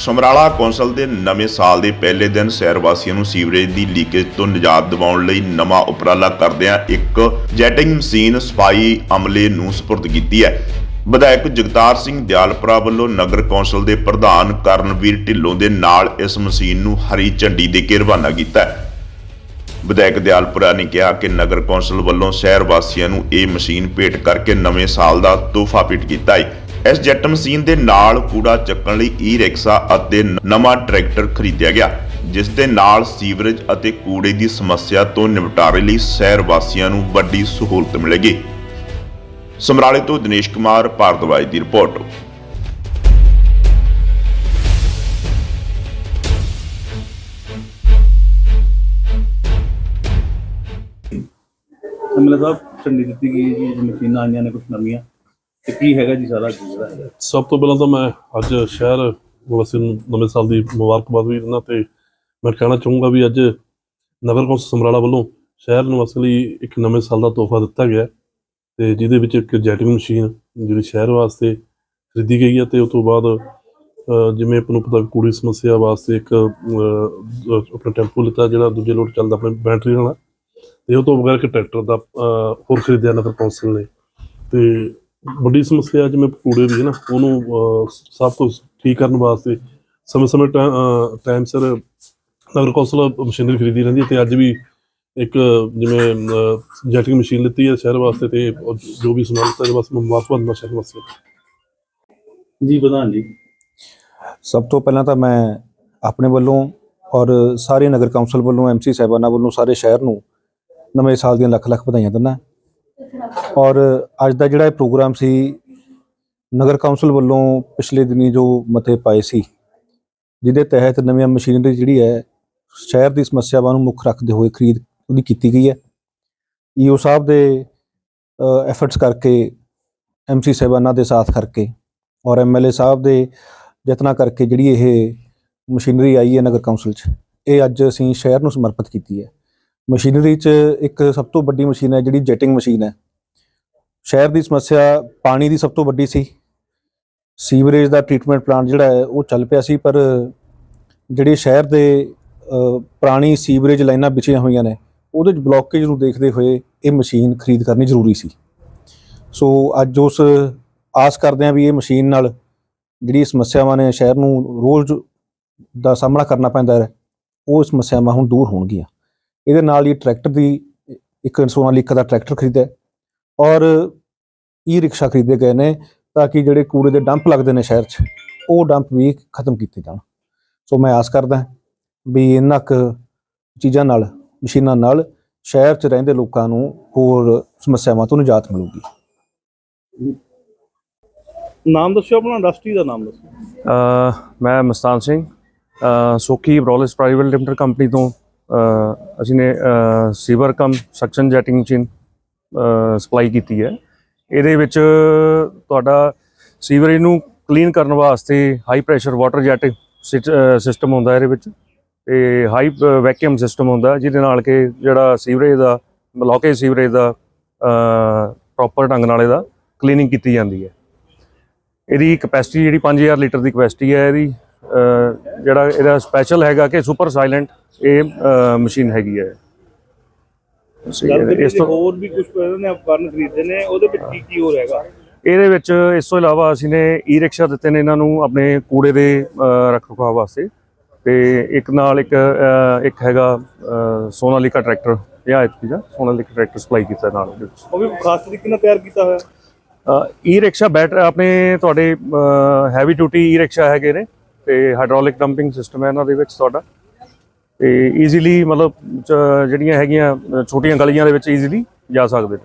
Samrala council ਦੇ ਨਵੇਂ ਸਾਲ ਦੇ ਪਹਿਲੇ ਦਿਨ ਸ਼ਹਿਰ ਵਾਸੀਆਂ ਨੂੰ ਸੀਵਰੇਜ ਦੀ ਲੀਕੇਜ ਤੋਂ ਨਿਜਾਤ ਦਿਵਾਉਣ ਲਈ ਨਵਾਂ ਉਪਰਾਲਾ ਕਰਦਿਆਂ ਇੱਕ ਜੈਟਿੰਗ ਮਸ਼ੀਨ ਸਫ਼ਾਈ ਅਮਲੇ ਨੂੰ ਸਪੁਰਦ ਕੀਤੀ ਹੈ। ਵਿਧਾਇਕ ਜਗਤਾਰ ਸਿੰਘ ਦਿਆਲਪੁਰਾ ਵੱਲੋਂ ਨਗਰ ਕੌਂਸਲ ਦੇ ਪ੍ਰਧਾਨ ਕਰਨਵੀਰ ਢਿੱਲੋਂ ਦੇ ਨਾਲ ਇਸ ਮਸ਼ੀਨ ਨੂੰ ਹਰੀ ਝੰਡੀ ਦੇ ਕੇ ਰਵਾਨਾ ਕੀਤਾ ਹੈ। ਵਿਧਾਇਕ ਦਿਆਲਪੁਰਾ ਨੇ ਕਿਹਾ ਕਿ ਨਗਰ ਕੌਂਸਲ ਵੱਲੋਂ ਸ਼ਹਿਰ ਵਾਸੀਆਂ ਨੂੰ ਇਹ ਮਸ਼ੀਨ ਭੇਟ ਕਰਕੇ ਨਵੇਂ ਸਾਲ ਦਾ ਤੋਹਫਾ ਭੇਟ ਕੀਤਾ ਹੈ। ਇਸ ਜੈਟ ਮਸ਼ੀਨ ਦੇ ਨਾਲ ਕੂੜਾ ਚੱਕਣ ਲਈ ਈ ਰਿਕਸ਼ਾ ਅਤੇ ਨਵਾਂ ਟਰੈਕਟਰ ਖਰੀਦਿਆ ਗਿਆ, ਜਿਸ ਦੇ ਨਾਲ ਸੀਵਰੇਜ ਅਤੇ ਕੂੜੇ ਦੀ ਸਮੱਸਿਆ ਤੋਂ ਨਿਪਟਾਰੇ ਲਈ ਸ਼ਹਿਰ ਵਾਸੀਆਂ ਨੂੰ ਵੱਡੀ ਸਹੂਲਤ ਮਿਲੇਗੀ। ਸਮਰਾਲੇ ਤੋਂ ਦਿਨੇਸ਼ ਕੁਮਾਰ, ਭਾਰਦਵਾਜ ਦੀ ਰਿਪੋਰਟ। ਐਮਐਲਏ ਸਾਹਿਬ, ਝੰਡੀ ਦਿੱਤੀ ਗਈ ਜੀ, ਮਸ਼ੀਨਾਂ ਆਈਆਂ ਨੇ ਕੁਝ ਨਵੀਆਂ। ਤੇ ਕੀ ਹੈਗਾ ਜੀ ਸਾਰਾ ਕੀ ਜਿਹੜਾ ਹੈਗਾ? ਸਭ ਤੋਂ ਪਹਿਲਾਂ ਤਾਂ ਮੈਂ ਅੱਜ ਸ਼ਹਿਰ ਵਾਸੀਆਂ ਨੂੰ ਨਵੇਂ ਸਾਲ ਦੀ ਮੁਬਾਰਕਬਾਦ ਵੀ ਦਿੰਦਾ ਤੇ ਮੈਂ ਕਹਿਣਾ ਚਾਹੂੰਗਾ ਵੀ ਅੱਜ ਨਗਰ ਕੌਂਸਲ ਸਮਰਾਲਾ ਵੱਲੋਂ ਸ਼ਹਿਰ ਨਿਵਾਸੀਆਂ ਲਈ ਇੱਕ ਨਵੇਂ ਸਾਲ ਦਾ ਤੋਹਫਾ ਦਿੱਤਾ ਗਿਆ ਹੈ ਤੇ ਜਿਹਦੇ ਵਿੱਚ ਇੱਕ ਜੈਟਿੰਗ ਮਸ਼ੀਨ ਜਿਹੜੀ ਸ਼ਹਿਰ ਵਾਸਤੇ ਖਰੀਦੀ ਗਈ ਹੈ ਤੇ ਉਸ ਤੋਂ ਬਾਅਦ ਜਿਵੇਂ ਆਪਾਂ ਨੂੰ ਪਤਾ ਕੁੜੀ ਕੂੜੀ ਸਮੱਸਿਆ ਵਾਸਤੇ ਇੱਕ ਆਪਣਾ ਟੈਂਪੂ ਲਿੱਤਾ ਜਿਹੜਾ ਦੂਜੇ ਲੋਟ ਚੱਲਦਾ ਆਪਣੇ ਬੈਟਰੀ ਨਾਲ ਤੇ ਉਹ ਤੋਂ ਬਗੈਰ ਇੱਕ ਟਰੈਕਟਰ ਦਾ ਹੋਰ ਖਰੀਦਿਆ ਨਗਰ ਕੌਂਸਲ ਨੇ ਤੇ ਵੱਡੀ ਸਮੱਸਿਆ ਜਿਵੇਂ ਕੂੜੇ ਦੀ ਹੈ ਨਾ, ਉਹਨੂੰ ਸਭ ਕੁਝ ਠੀਕ ਕਰਨ ਵਾਸਤੇ ਸਮੇਂ ਸਮੇਂ ਟਾਈਮ ਸਿਰ ਨਗਰ ਕੌਂਸਲ ਮਸ਼ੀਨਰੀ ਖਰੀਦੀ ਰਹਿੰਦੀ ਹੈ ਤੇ ਅੱਜ ਵੀ ਇੱਕ ਜਿਵੇਂ ਜੈਟਿੰਗ ਮਸ਼ੀਨ ਲਿੱਤੀ ਹੈ ਸ਼ਹਿਰ ਵਾਸਤੇ ਤੇ ਜੋ ਵੀ ਸਮਾਨ ਲਿੱਤਾ, ਇਹਦੇ ਵਾਸਤੇ ਮੈਂ ਸ਼ਹਿਰ ਵਾਸਤੇ। ਜੀ, ਪ੍ਰਧਾਨ ਜੀ। ਸਭ ਤੋਂ ਪਹਿਲਾਂ ਤਾਂ ਮੈਂ ਆਪਣੇ ਵੱਲੋਂ ਔਰ ਸਾਰੇ ਨਗਰ ਕੌਂਸਲ ਵੱਲੋਂ ਐਮਸੀ ਸਾਹਿਬਾਨਾਂ ਵੱਲੋਂ ਸਾਰੇ ਸ਼ਹਿਰ ਨੂੰ ਨਵੇਂ ਸਾਲ ਦੀਆਂ ਲੱਖ ਲੱਖ ਵਧਾਈਆਂ ਦਿੰਦਾ। ਔਰ ਅੱਜ ਦਾ ਜਿਹੜਾ ਇਹ ਪ੍ਰੋਗਰਾਮ ਸੀ, ਨਗਰ ਕੌਂਸਲ ਵੱਲੋਂ ਪਿਛਲੇ ਦਿਨੀ ਜੋ ਮਤੇ ਪਾਏ ਸੀ, ਜਿਹਦੇ ਤਹਿਤ ਨਵੀਆਂ ਮਸ਼ੀਨਰੀ ਜਿਹੜੀ ਹੈ, ਸ਼ਹਿਰ ਦੀ ਸਮੱਸਿਆਵਾਂ ਨੂੰ ਮੁੱਖ ਰੱਖਦੇ ਹੋਏ ਖਰੀਦ ਉਹਦੀ ਕੀਤੀ ਗਈ ਹੈ। ਈਓ ਸਾਹਿਬ ਦੇ ਐਫਰਟਸ ਕਰਕੇ ਐਮਸੀ ਸਾਹਿਬਾਨਾਂ ਦੇ ਸਾਥ ਕਰਕੇ ਔਰ ਐਮਐਲਏ ਸਾਹਿਬ ਦੇ ਯਤਨਾਂ ਕਰਕੇ ਜਿਹੜੀ ਇਹ ਮਸ਼ੀਨਰੀ ਆਈ ਹੈ ਨਗਰ ਕੌਂਸਲ 'ਚ, ਇਹ ਅੱਜ ਅਸੀਂ ਸ਼ਹਿਰ ਨੂੰ ਸਮਰਪਿਤ ਕੀਤੀ ਹੈ। ਮਸ਼ੀਨਰੀ 'ਚ ਇੱਕ ਸਭ ਤੋਂ ਵੱਡੀ ਮਸ਼ੀਨ ਹੈ ਜਿਹੜੀ ਜੈਟਿੰਗ ਮਸ਼ੀਨ ਹੈ। ਸ਼ਹਿਰ ਦੀ ਸਮੱਸਿਆ ਪਾਣੀ ਦੀ ਸਭ ਤੋਂ ਵੱਡੀ ਸੀ। ਸੀਵਰੇਜ ਦਾ ਟ੍ਰੀਟਮੈਂਟ ਪਲਾਂਟ ਜਿਹੜਾ ਹੈ, ਉਹ ਚੱਲ ਪਿਆ ਸੀ, ਪਰ ਜਿਹੜੇ ਸ਼ਹਿਰ ਦੇ ਪੁਰਾਣੀ ਸੀਵਰੇਜ ਲਾਈਨਾਂ ਵਿਛੀਆਂ ਹੋਈਆਂ ਨੇ, ਉਹਦੇ 'ਚ ਬਲੌਕੇਜ ਨੂੰ ਦੇਖਦੇ ਹੋਏ ਇਹ ਮਸ਼ੀਨ ਖਰੀਦ ਕਰਨੀ ਜ਼ਰੂਰੀ ਸੀ। ਸੋ ਅੱਜ ਉਸ ਆਸ ਕਰਦੇ ਹਾਂ ਵੀ ਇਹ ਮਸ਼ੀਨ ਨਾਲ ਜਿਹੜੀ ਸਮੱਸਿਆਵਾਂ ਨੇ ਸ਼ਹਿਰ ਨੂੰ ਰੋਜ਼ ਦਾ ਸਾਹਮਣਾ ਕਰਨਾ ਪੈਂਦਾ ਹੈ, ਉਹ ਸਮੱਸਿਆਵਾਂ ਹੁਣ ਦੂਰ ਹੋਣਗੀਆਂ। ਇਹਦੇ ਨਾਲ ਹੀ ਟਰੈਕਟਰ ਦੀ ਇੱਕ ਸੋਨਾਲੀਕਾ ਦਾ ਟਰੈਕਟਰ ਖਰੀਦਿਆ। ਔਰ ਈ ਰਿਕਸ਼ਾ ਖਰੀਦੇ ਗਏ ਨੇ ਤਾਂ ਕਿ ਜਿਹੜੇ ਕੂੜੇ ਦੇ ਡੰਪ ਲੱਗਦੇ ਨੇ ਸ਼ਹਿਰ 'ਚ ਉਹ ਡੰਪ ਵੀ ਖਤਮ ਕੀਤੇ ਜਾਣ। ਸੋ ਮੈਂ ਆਸ ਕਰਦਾ ਵੀ ਇਹਨਾਂ ਕੁ ਚੀਜ਼ਾਂ ਨਾਲ ਮਸ਼ੀਨਾਂ ਨਾਲ ਸ਼ਹਿਰ 'ਚ ਰਹਿੰਦੇ ਲੋਕਾਂ ਨੂੰ ਹੋਰ ਸਮੱਸਿਆਵਾਂ ਤੋਂ ਨਿਜਾਤ ਮਿਲੂਗੀ। ਨਾਮ ਦੱਸਿਓ ਆਪਣਾ ਇੰਡਸਟਰੀ ਦਾ ਨਾਮ ਦੱਸੋ। ਅ, ਮੈਂ ਮਸਤਾਨ ਸਿੰਘ ਅ, ਸੋਖੀ ਬਰੋਲਿਸ ਪ੍ਰਾਈਵੇਟ ਲਿਮਟਿਡ ਕੰਪਨੀ ਤੋਂ ਅ, ਅਸੀਂ ਨੇ sewer cum suction jetting machine supply ਕੀਤੀ ਹੈ। ਇਹਦੇ ਵਿੱਚ ਤੁਹਾਡਾ ਸੀਵਰੇਜ ਨੂੰ ਕਲੀਨ ਕਰਨ ਵਾਸਤੇ high pressure water jet system ਹੁੰਦਾ ਇਹਦੇ ਵਿੱਚ ਤੇ ਹਾਈ ਵੈਕਿਊਮ ਸਿਸਟਮ ਹੁੰਦਾ ਜਿਹਦੇ ਨਾਲ ਕਿ ਜਿਹੜਾ ਸੀਵਰੇਜ ਦਾ ਬਲੌਕੇਜ ਸੀਵਰੇਜ ਦਾ ਪ੍ਰੋਪਰ ਢੰਗ ਨਾਲ ਇਹਦਾ ਕਲੀਨਿੰਗ ਕੀਤੀ ਜਾਂਦੀ ਹੈ। ਇਹਦੀ ਕਪੈਸਿਟੀ ਜਿਹੜੀ 5000 ਲੀਟਰ ਦੀ ਕਪੈਸਿਟੀ ਹੈ ਇਹਦੀ ਜਿਹੜਾ ਇਹਦਾ ਸਪੈਸ਼ਲ ਹੈਗਾ ਕਿ ਸੁਪਰ ਸਾਇਲੈਂਟ ਇਹ ਮਸ਼ੀਨ ਹੈਗੀ ਹੈ। ਇਸ ਤੋਂ ਹੋਰ ਵੀ ਕੁਝ ਇਹਨਾਂ ਨੇ ਉਪਕਰਨ ਖਰੀਦੇ ਨੇ ਉਹਦੇ ਵਿੱਚ ਕੀ ਕੀ ਹੋਰ ਹੈਗਾ? ਇਹਦੇ ਵਿੱਚ ਇਸ ਤੋਂ ਇਲਾਵਾ ਅਸੀਂ ਨੇ ਈ ਰਿਕਸ਼ਾ ਦਿੱਤੇ ਨੇ ਇਹਨਾਂ ਨੂੰ ਆਪਣੇ ਕੂੜੇ ਦੇ ਰੱਖ ਰਖਾਵ ਵਾਸਤੇ। ਤੇ ਇੱਕ ਨਾਲ ਇੱਕ ਇੱਕ ਹੈਗਾ ਸੋਨਾਲੀਕਾ ਟਰੈਕਟਰ ਇਹ ਐਚਪੀ ਦਾ ਸੋਨਾਲੀਕਾ ਟਰੈਕਟਰ ਸਪਲਾਈ ਕੀਤਾ ਨਾਲ ਉਹਦੇ ਵਿੱਚ। ਉਹ ਵੀ ਖਾਸ ਤਰੀਕੇ ਨਾਲ ਤਿਆਰ ਕੀਤਾ ਹੋਇਆ? ਈ ਰਿਕਸ਼ਾ ਬੈਟਰ ਆਪਣੇ ਤੁਹਾਡੇ ਹੈਵੀ ਡਿਊਟੀ ਈ ਰਿਕਸ਼ਾ ਹੈਗੇ ਨੇ। ਤੇ ਹਾਈਡ੍ਰੋਲਿਕ ਡੰਪਿੰਗ ਸਿਸਟਮ ਹੈ ਇਹਨਾਂ ਦੇ ਵਿੱਚ ਤੁਹਾਡਾ। ਤੇ ਈਜ਼ੀਲੀ ਮਤਲਬ ਚ- ਜਿਹੜੀਆਂ ਹੈਗੀਆਂ ਛੋਟੀਆਂ ਗਲੀਆਂ ਦੇ ਵਿੱਚ ਈਜ਼ੀਲੀ ਜਾ ਸਕਦੇ ਨੇ।